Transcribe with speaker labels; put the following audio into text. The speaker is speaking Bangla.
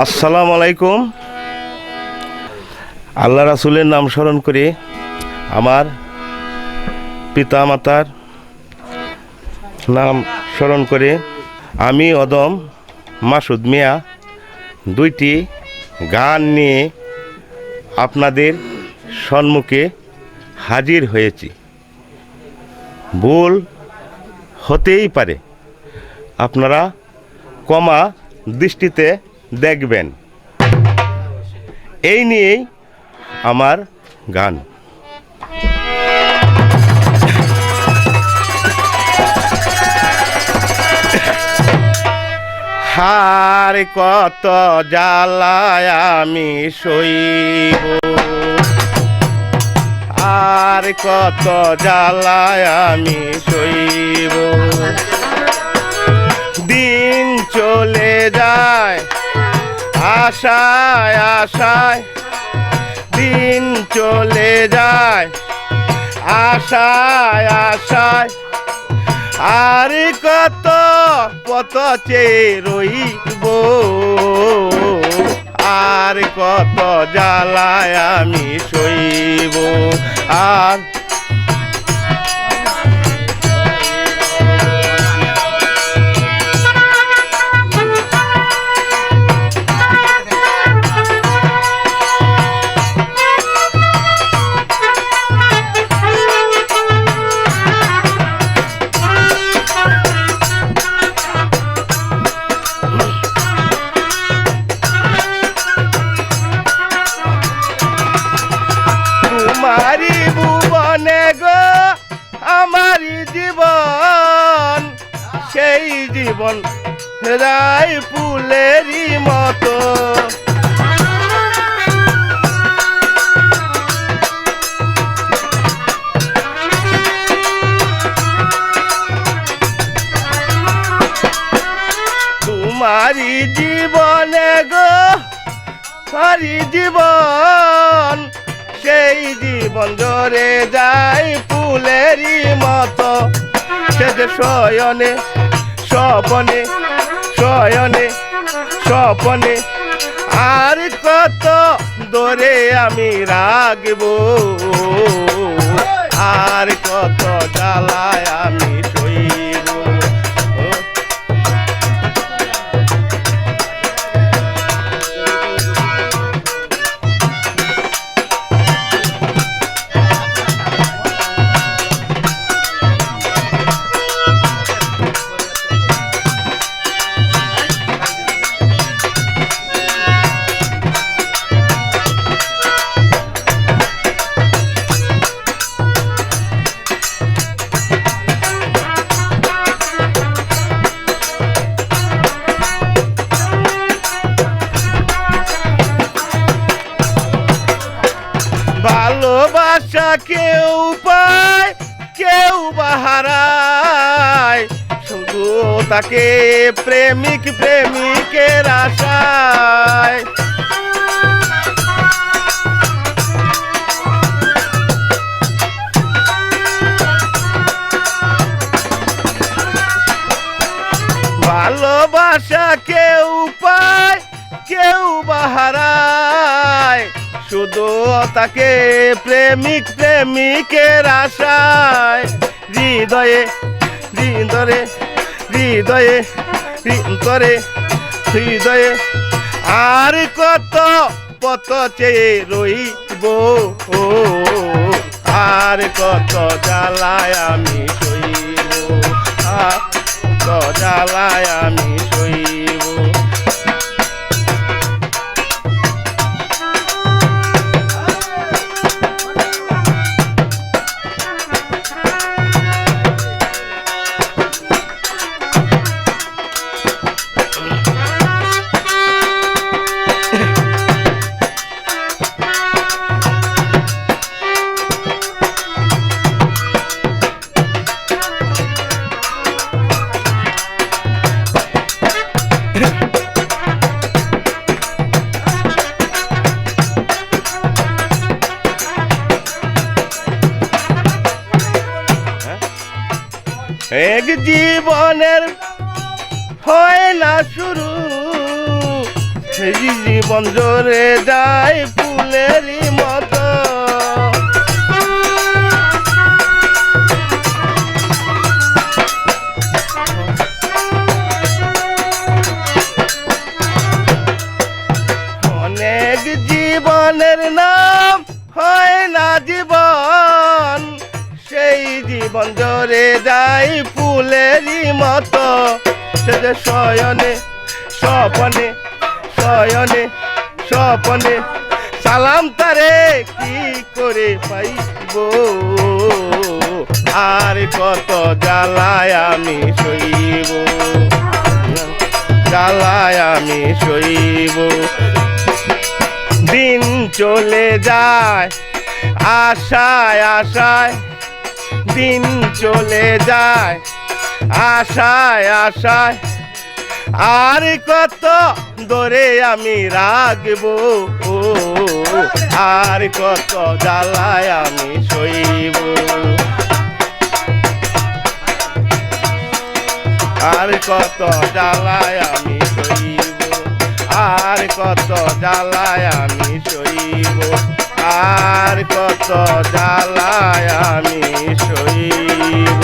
Speaker 1: আসসালামু আলাইকুম। আল্লাহ রাসুলের নাম স্মরণ করে, আমার পিতা মাতার নাম স্মরণ করে। আমি অদম মাসুদ মিয়া, দুইটি গান নিয়ে আপনাদের সম্মুখে হাজির হয়েছি। ভুল হতেই পারে। আপনারা কমা দৃষ্টিতে দেখবেন। এই নিয়েই আমার গান। হার কত জ্বালায় আমি সইব। আর কত জ্বালায় আমি সইব। দিন চলে যায় আশায় আশায় দিন চলে যায়। আশায় আশায় আর কত পত চেয়ে রইব। আর কত জ্বালায় আমি সইব। আর সেই জীবন রায় ফুলেরই মতো। তোমারি জীবনে গো হরি জীবন, সেই জীবন ধরে যায় ফুলেরই মতো। সে যে শয়নে স্বপনে শয়নে স্বপনে আর কত দরে আমি রাখব আর কত জ্বালায় আমি সইব ভালোবাসা কেউ পায়, কেউ বাহারায় শুধু তাকে প্রেমিক প্রেমিকের আশায়। ভালোবাসা কেউ পায়, কেউ বাহারায় শুধু তাকে প্রেমিক প্রেমিকের আশায়। হৃদয়ে হৃদয়ে হৃদয়ে হৃদয়ে হৃদয়ে আর কত পত চেয়ে রইব? আর কত জ্বালায় আমি সইব? কত জ্বালায় আমি এক জীবনের হয় না শুরু। এই জীবন জোরে যায় ফুলেরই মতো। অনেক জীবনের নাম হয় না জীবন। সেই যাই ফুলেরই মতো। সে যে শয়নে, স্বপনে শয়নে, স্বপনে, সালাম তারে কি করে পাইব? আর কত জ্বালায় আমি সইব? জ্বালায় আমি সইব? দিন চলে যায়, আশায় আশায় দিন চলে যায়, আশায় আশায়। আর কত দরে আমি রাখব আর কত জ্বালায় আমি সইব। আর কত জ্বালায় আমি সইব, আর কত জ্বালায় আমি সইব। আর কত জ্বালায় আমি সইব?